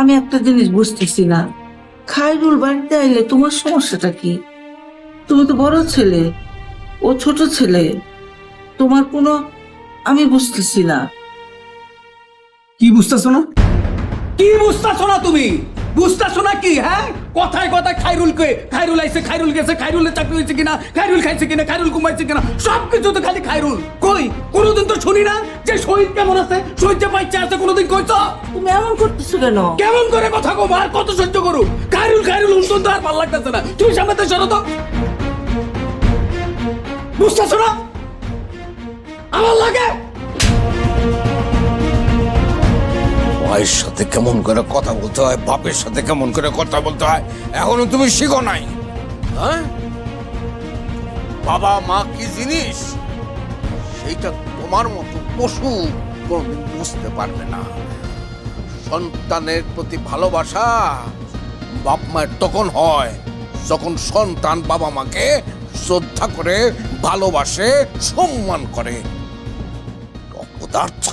আমি একটা জিনিস বুঝতেছি না। খাইরুল বাড়িতে আইলে তোমার সমস্যাটা কি? তুমি তো বড় ছেলে, ও ছোট ছেলে। তোমার কোনো, আমি বুঝতেছি না। কি বুঝতেছো না? কি বুঝতেছো না তুমি? বুঝতেছো না কি হ্যাঁ? কথায় কথায় খাইরুল কে খাইরুল আইছে খাইরুল গেছে খাইরুলের চাকরি হয়েছে কিনা খাইরুল খাইছে কিনা খাইরুল ঘুমাইছে কিনা সব কিছু তো খালি খাইরুল কই? কোনোদিন তো শুনি না যে শহীদ কেমন আছে? শহীদ যে পাইছে আছে, কোনোদিন এমন করতেছো কেন? কেমন করে কথা কব? আর কত সহ্য করু? খাইরুল খাইরুল উল্টন তো আর ভালো লাগতেছে না। তুমি সামনে সরো তো। বুঝতেছো না? আমার লাগে। মায়ের সাথে কেমন করে কথা বলতে হয় বাপের সাথে কেমন করে কথা বলতে হয় এখনও তুমি শিখো নাই। হ্যাঁ? বাবা মা কি জিনিস? সেইটা তোমার মতো পশু কোনদিন বুঝতে পারবে না। সন্তানের প্রতি ভালোবাসা বাপ মায়ের তখন হয়, যখন সন্তান বাবা মাকে শ্রদ্ধা করে, ভালোবাসে, সম্মান করে। অপদার্থ